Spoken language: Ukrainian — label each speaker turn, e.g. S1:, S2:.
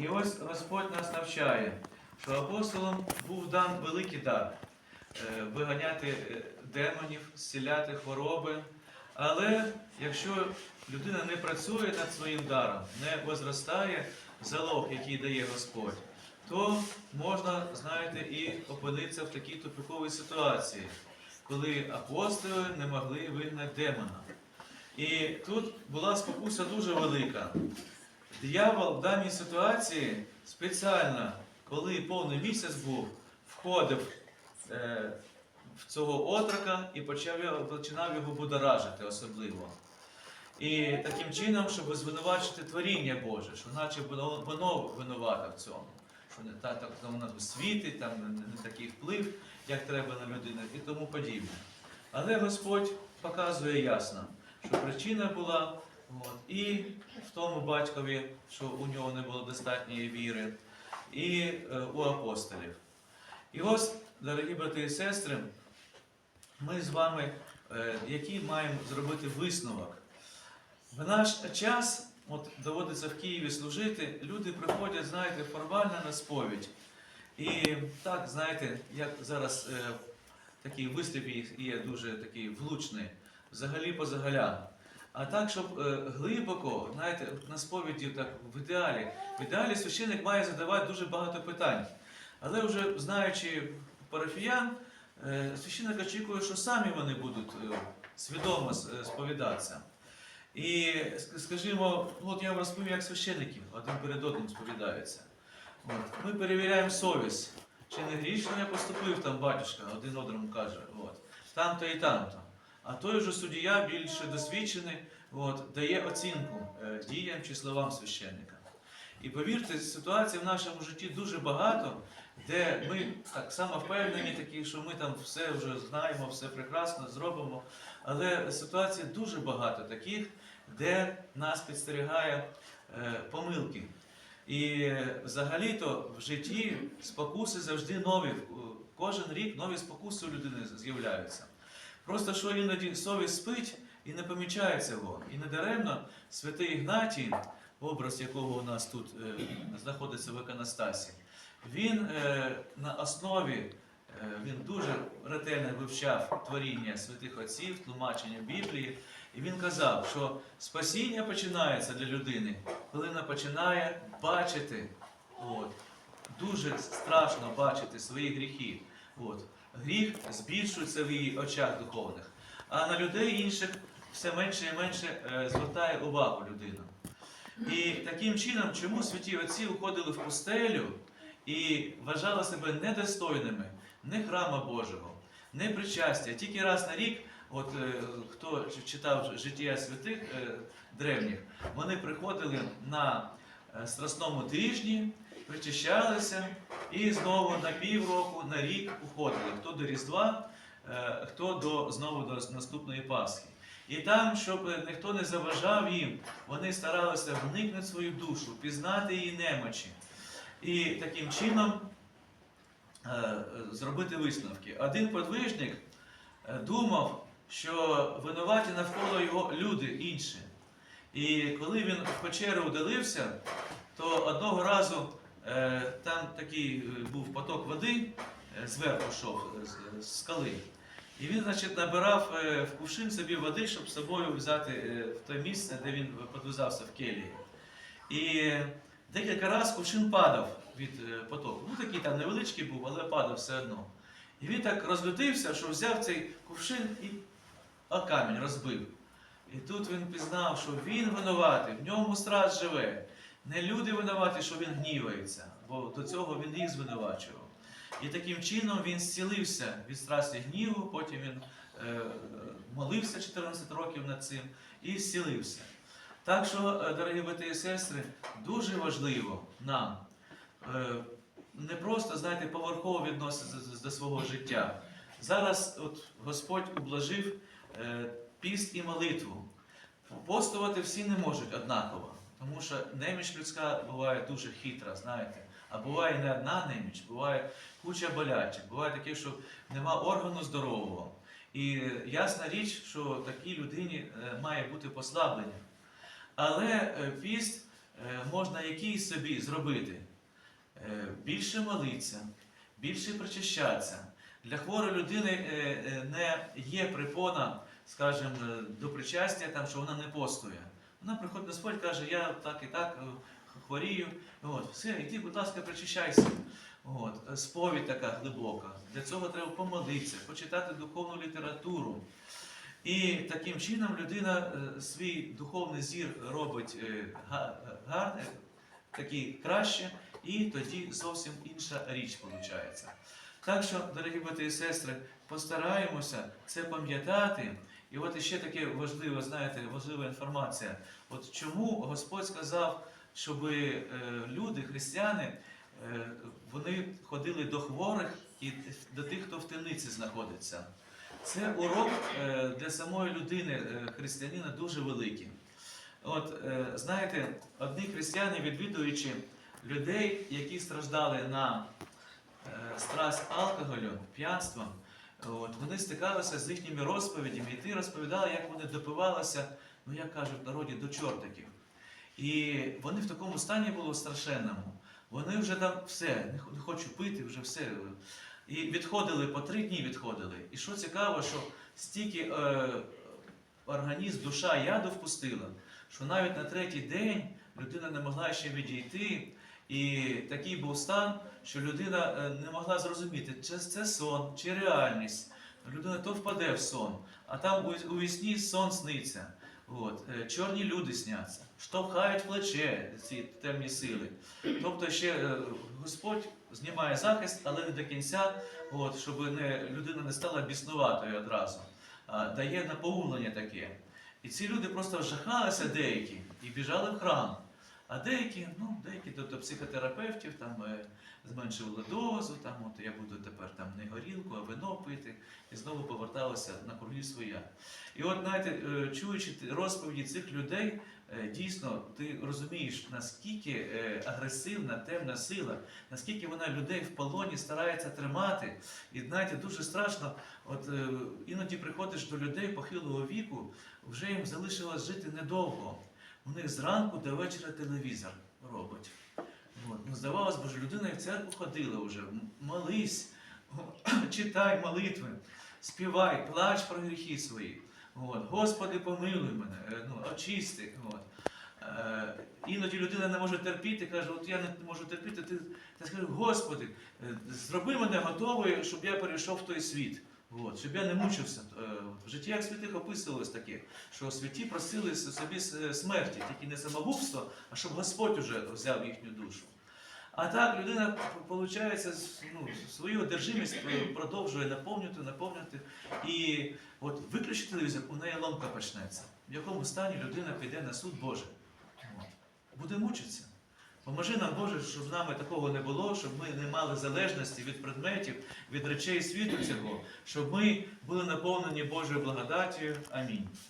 S1: І ось Господь нас навчає, що апостолам був дан великий дар е, виганяти е, демонів, зціляти хвороби. Але якщо людина не працює над своїм даром, не возростає залог, який дає Господь, то можна, знаєте, і опинитися в такій тупиковій ситуації, коли апостоли не могли вигнати демона. І тут була спокуса дуже велика. Диявол в даній ситуації спеціально, коли повний місяць був, входив е, в цього отрока і почав починав його будоражити особливо. І таким чином, щоб звинувачити творіння Боже, що наче воно, винувате в цьому, що не так, так воно світить, там не такий вплив, як треба на людину і тому подібне. Але Господь показує ясно, що причина була от, і в тому батькові, що у нього не було достатньої віри, і е, у апостолів. І ось, дорогі брати і сестри, ми з вами, е, який маємо зробити висновок. В наш час, от доводиться в Києві служити, люди приходять, знаєте, формально на сповідь. І так, знаєте, як зараз е, такий вислів є дуже такий влучний, взагалі по загалям. А так, щоб е, глибоко, знаєте, на сповіді, так в ідеалі, в ідеалі священник має задавати дуже багато питань. Але вже знаючи парафіян, е, священник очікує, що самі вони будуть е, свідомо е, сповідатися. І, скажімо, ну, от я вам розповім, як священники один перед одним сповідаються. От. Ми перевіряємо совість. Чи не грішно я поступив там батюшка, один одному каже, от, там-то і там-то. А той же суддя, більше досвідчений, от, дає оцінку е, діям чи словам священника. І повірте, ситуацій в нашому житті дуже багато, де ми так само впевнені, такі, що ми там все вже знаємо, все прекрасно зробимо. Але ситуацій дуже багато таких, де нас підстерігає е, помилки. І взагалі-то в житті спокуси завжди нові. Кожен рік нові спокуси у людини з'являються. Просто що іноді совість спить і не помічає цього. І недаремно святий Ігнатій, образ якого у нас тут е, знаходиться в іконостасі, він е, на основі, е, він дуже ретельно вивчав творіння святих отців, тлумачення Біблії. І він казав, що спасіння починається для людини, коли вона починає бачити, от, дуже страшно бачити свої гріхи. От. Гріх збільшується в її очах духовних, а на людей інших все менше і менше е, звертає увагу людина. І таким чином, чому святі отці уходили в пустелю і вважали себе недостойними не храма Божого, не причастя, тільки раз на рік. От е, хто читав життя святих е, древніх, вони приходили на страсному тижні, причащалися і знову на півроку, на рік уходили. Хто до Різдва, е, хто до знову до наступної Пасхи. І там, щоб ніхто не заважав їм, вони старалися вникнути свою душу, пізнати її немочі. І таким чином е, е, зробити висновки. Один подвижник думав, що винуваті навколо його люди інші. І коли він в печеру удалився, то одного разу там такий е, був поток води, е, зверху йшов е, з- скали. І він, значить, набирав е, в кувшин собі води, щоб з собою взяти е, в те місце, де він подвизався в келії. І декілька разів кувшин падав від е, потоку. Ну такий там невеличкий був, але падав все одно. І він так розлютився, що взяв цей кувшин і о камінь розбив. І тут він пізнав, що він винуватий, в ньому страсть живе. Не люди винуваті, що він гнівається, бо до цього він їх звинувачував. І таким чином він зцілився від страсті гніву, потім він е, молився 14 років над цим і зцілився. Так що, е, дорогі брати і сестри, дуже важливо нам е, не просто, знаєте, поверхово відноситися до свого життя. Зараз от Господь ублажив е, піст і молитву. Постувати всі не можуть однаково, тому що неміч людська буває дуже хитра, знаєте. А буває не одна неміч, буває куча болячих, буває таке, що нема органу здорового. І ясна річ, що такій людині е, має бути послаблення. Але е, піст е, можна який собі зробити? Більше молитися, більше причащатися. Для хворої людини не є припона, скажімо, до причастя, там, що вона не постує. Вона приходить на Господь, каже, я так і так е, хворію. От, все, іди, будь ласка, причащайся. От, е, сповідь така глибока. Для цього треба помолитися, почитати духовну літературу. І таким чином людина е, свій духовний зір робить е, га- гарний, такий краще, і тоді зовсім інша річ виходить. Так що, дорогі брати і сестри, постараємося це пам'ятати. І от ще таке важливе, знаєте, важлива інформація. От чому Господь сказав, щоб е, люди, християни, е, вони ходили до хворих і до тих, хто в темниці знаходиться. Це урок е, для самої людини, християнина, дуже великий. От, знаєте, одні християни, відвідуючи людей, які страждали на страсть алкоголю, п'янством, от, вони стикалися з їхніми розповідями, і ти розповідала, як вони допивалися, ну як кажуть в народі, до чортиків. І вони в такому стані були страшенному. Вони вже там все, не хо- хочу пити, вже все. І відходили по три дні відходили. І що цікаво, що стільки е, організм, душа яду впустила, що навіть на третій день людина не могла ще відійти. І такий був стан, що людина е, не могла зрозуміти, чи це сон, чи реальність. Людина то впаде в сон, а там у, вісні сон сниться. От, е, чорні люди сняться, штовхають плече ці темні сили. Тобто ще е, Господь знімає захист, але не до кінця, от, щоб не, людина не стала біснуватою одразу. А, дає наповнення таке. І ці люди просто жахалися деякі і біжали в храм. А деякі, ну, деякі до, до психотерапевтів там е, зменшували дозу, там, от я буду тепер там не горілку, а вино пити, і знову поверталися на круги своя. І от, знаєте, е, чуючи розповіді цих людей, е, дійсно ти розумієш, наскільки агресивна темна сила, наскільки вона людей в полоні старається тримати. І знаєте, дуже страшно, от іноді приходиш до людей похилого віку, вже їм залишилось жити недовго. У них зранку до вечора телевізор робить. От. Ну, здавалось ж, людина в церкву ходила вже. Молись, читай молитви, співай, плач про гріхи свої. От. Господи, помилуй мене, е, ну, очисти. От. Е, Іноді людина не може терпіти, каже, от я не можу терпіти, ти, ти скажи, Господи, е, зроби мене готовою, щоб я перейшов в той світ. От, щоб я не мучився. Е. В житті як святих описувалось таке, що святі просили собі смерті, тільки не самогубство, а щоб Господь уже взяв їхню душу. А так людина, виходить, ну, свою одержимість е, продовжує наповнювати, наповнювати. І от виключить телевізор, у неї ломка почнеться. В якому стані людина піде на суд Божий. От. Буде мучитися. Поможи нам, Боже, щоб з нами такого не було, щоб ми не мали залежності від предметів, від речей світу цього, щоб ми були наповнені Божою благодаттю. Амінь.